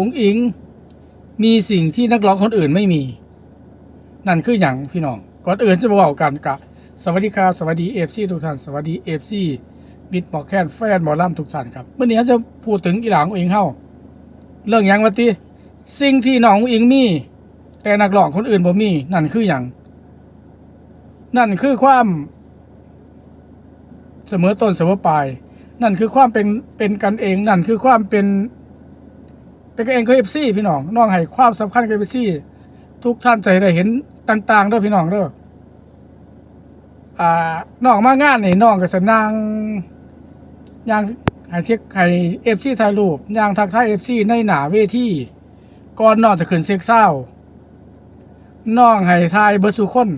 อุ๋งอิง มีสิ่งที่นักร้องคนอื่นไม่มี นั่นคืออย่างพี่น้อง ก่อนอื่นจะมาบอกกันกะสวัสดีครับสวัสดีเอฟซีทุกท่านสวัสดีเอฟซีบิดหมอแคนแฟนหมอล่ำทุกท่านครับเมื่อนี้จะพูดถึงอีหลางอุ๋งอิงเฮาเรื่องหยังวะติสิ่งที่น้องอุ๋งอิงมี แต่นักร้องคนอื่นบ่มี นั่นคืออย่างนั่นคือความเสมอต้นเสมอปลาย นั่นคือความเป็นเป็นกันเอง นั่นคือความเป็น เป็นกันเองกับเอฟซีพี่น้องน้องให้ความสำคัญกับเอฟซีทุกท่านใจได้เห็นต่างๆเด้อพี่น้องเด้ออ่าน้องมางานนี่น้องก็สนางย่างให้เช็คให้เอฟซีถ่ายรูปย่างทักทายเอฟซีในหนาเวทีก่อนน้องจะขึ้นเซ็กเศร้าน้องให้ทายเบอร์สุคน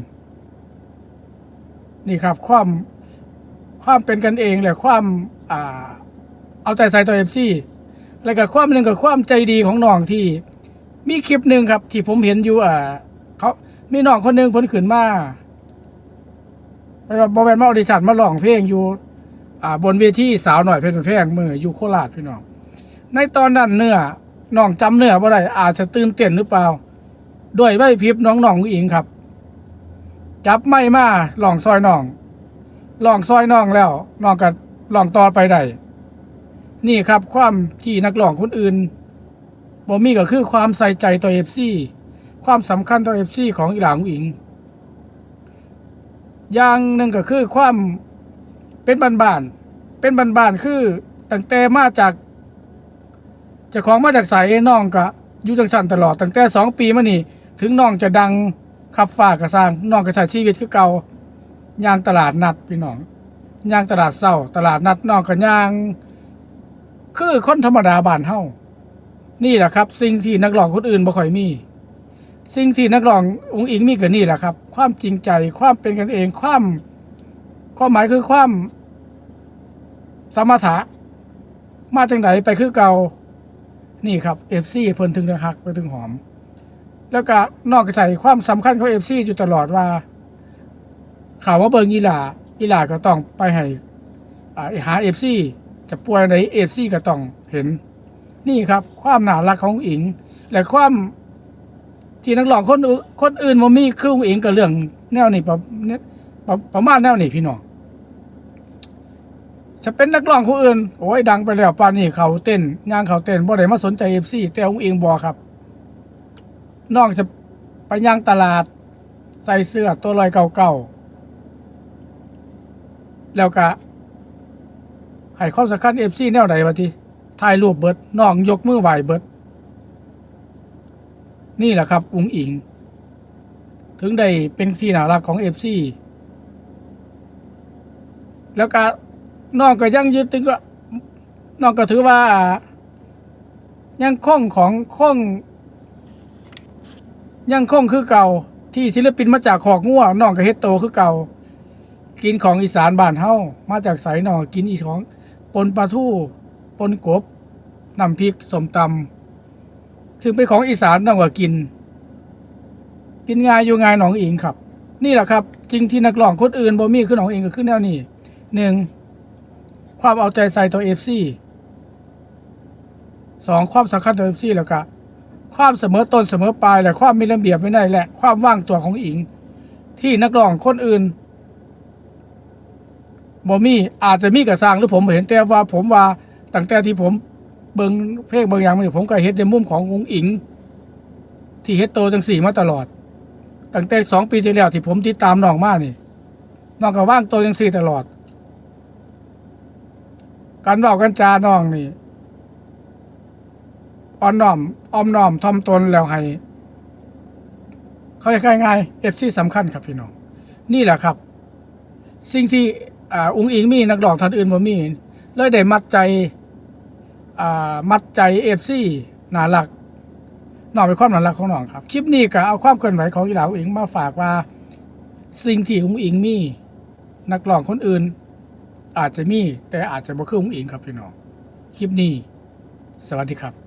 นี่ครับ ความความเป็นกันเองและความ อ่า เอาใจใส่ต่อเอฟซี แล้วก็ความหนึ่งกับความใจดีของน้องที่ มีคลิปหนึ่งครับ ที่ผมเห็นอยู่อ่าเขามีน้องคนหนึ่งเพ้นขึ้นมาไปว่าบอแมนมาออดิชั่นมาร้องเพลงอยู่ อ่า บนเวทีสาวหน่อยเพลงเพลงมืออยู่โคราชพี่น้อง ในตอนนั้นเนื้อน้องจำเนื้อบ่ได้อาจจะตื่นเต้นหรือเปล่า ด้วยไหวพริบน้องน้องอิงครับ จับไม่มาลองซอยน้องลองซอยน้องแล้วน้องก็ลองต่อไปได้ นี่ครับความที่นักร้องคนอื่นบ่มีก็คือความใส่ใจต่อเอฟซีความสำคัญต่อเอฟซีของอีหลางอิง อย่างหนึ่งก็คือความเป็นบ้านๆเป็นบ้านๆคือตั้งแต่มาจากจ้าของมาจากใสน้องก็อยู่จังสันตลอดตั้งแต่สองปีมานี่ ถึงน้องจะดังขับฟ้ากระสร้างน้องก็ใช้ชีวิตคือเก่าย่างตลาดนัดพี่น้องย่างตลาดเศร้า ตลาดนัดน้องก็ย่าง คือคนธรรมดาบ้านเฮานี่แหละครับ สิ่งที่นักร้องคนอื่นบ่ค่อยมี สิ่งที่นักร้ององค์อิงมีก็นี่แหละครับ ความจริงใจความเป็นกันเอง ความความหมายคือความ สมถะมาจังไหนไปคือเก่านี่ครับเอฟซีเพิ่นถึงจะหักไปถึงหอม แล้วก็นอกจากความสำคัญของเอฟซีอยู่ตลอดว่า ข่าวว่าเบิงอีหลาอีหลาก็ต้องไปให้อ่าหาเอฟซี จะป่วยในเอฟซีก็ต้องเห็น นี่ครับ ความน่ารักของอิง และความที่นักร้องคนอื่นคนอื่นมามีคือองอิงกับเรื่องแนวนี้ประประประมาณแนวนี้พี่น้องจะเป็นนักร้องคนอื่นโอ้ยดังไปแล้วป่านนี้เขาเต้นย่างเขาเต้นบ่ได้มาสนใจเอฟซีแต่องอิงบอครับน้องจะไปย่างตลาด ใส่เสื้อตัวลอยเก่าๆแล้วก็ ให้ความสำคัญเอฟซีแนวใดวะทีถ่ายรูปเบิดน้องยกมือไหวเบิด นี่แหละครับ อุงอิง ถึงได้เป็นที่น่ารักของเอฟซีแล้วก็น้องก็ยังยึดตึงก็น้องก็ถือว่า ยังคล่องของคล่อง ยังคล่องคือเก่า ที่ศิลปินมาจากขอกงัวน้องก็เฮ็ดโตคือเก่า กินของอีสานบ้านเฮามาจากไสนองกินอีของ ปนปลาทู่ปนกบน้ำพริกสมตำถึงเป็นของอีสานน้องก,กิน กินง่ายอยู่ง่ายหนองอิงครับ นี่แหละครับ จริงที่นักร้องคนอื่นบ่มีคือหนองอิงก็คือแนวนี้หนึ่งความเอาใจใส่ต่อเอฟซีสองความสำคัญต่อเอฟซีแล้วก็ความเสมอต้นเสมอปลายและความมีระเบียบไวินัยและ ความว่างตัวของอิง ที่นักร้องคนอื่น บ่มีอาจจะมีกระสร้างหรือผมเห็นแต่ว่าผมว่าตั้งแต่ที่ผมเบิ่งเพลงบางอย่างมานี่ผมก็เฮ็ดในมุมขององค์อิง ที่เฮ็ดโตจังสี่มาตลอด ตั้งแต่สองปีที่แล้วที่ผมติดตามน้องมากนี่น้องก็ว่างโตจังสี่ตลอด การบอกกันจาน้องนี่อ่อนน้อมอ้อมน้อมทอมตนแล้วให้เขาคล้ง่ายเอฟซีสำคัญครับพี่น้อง นี่แหละครับ สิ่งที่ อ่า อุ้งอิงมีนักร้องท่านอื่นบ่มี เลยได้มัดใจ อ่า มัดใจเอฟซีหน่ารักน้องเป็นความน่ารักของน้องครับ คลิปนี้ก็เอาความเคลื่อนไหวของอีหลาอุ้งอิงมาฝากว่า สิ่งที่อุ้งอิงมี นักร้องคนอื่น อาจจะมี แต่อาจจะบ่คืออุ้งอิงครับพี่น้อง คลิปนี้ สวัสดีครับ